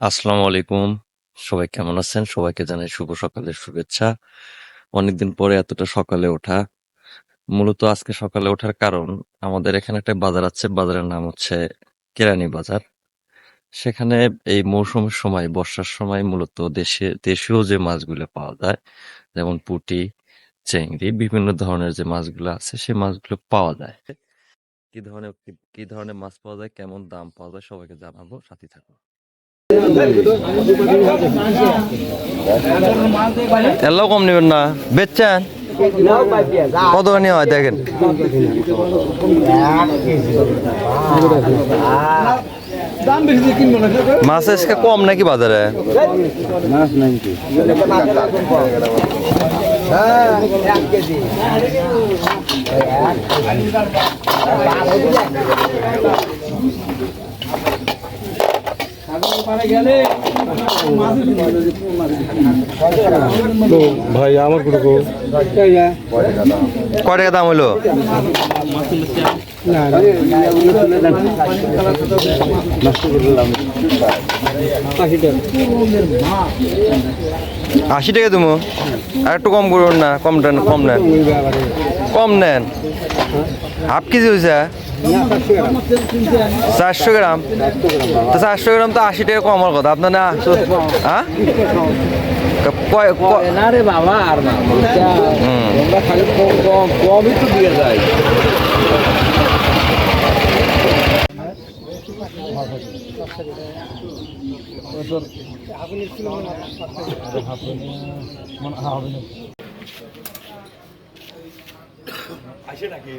আসসালামু আলাইকুম। সবাই কেমন আছেন? সবাইকে জানাই শুভ সকালের শুভেচ্ছা। অনেকদিন পরে এতটা সকালে ওঠা। মূলত আজকে সকালে ওঠার কারণ, আমাদের এখানে একটা বাজার আছে। বাজারের নাম হচ্ছে কেরানি বাজার। সেখানে এই মৌসুমের সময়, বর্ষার সময় মূলত দেশে, দেশীয় যে মাছগুলো পাওয়া যায়, যেমন পুঁটি, চেংড়ি, বিভিন্ন ধরনের যে মাছগুলো আছে, সেই মাছগুলো পাওয়া যায়। কি ধরনের, কি- ধরনের মাছ পাওয়া যায়, কেমন দাম পাওয়া যায় সবাইকে জানাব। সাথে থাকো এলাও কম নেবেন না। বেচছেন? কত খানি হয় দেখেন। মাছ কম নাকি বাজারে? ভাই আমার কোনো কয় টাকা দাম হলো? আশি টাকা তুমি আর একটু কম করুন না কম কম নেন। কম নেন। হাফ কেজি হয়েছে চারশো গ্রাম। তো চারশো গ্রাম তো আশি টাকা কমার কথা। আপনার না হ্যাঁ? বাবা যায় আসে নাকি?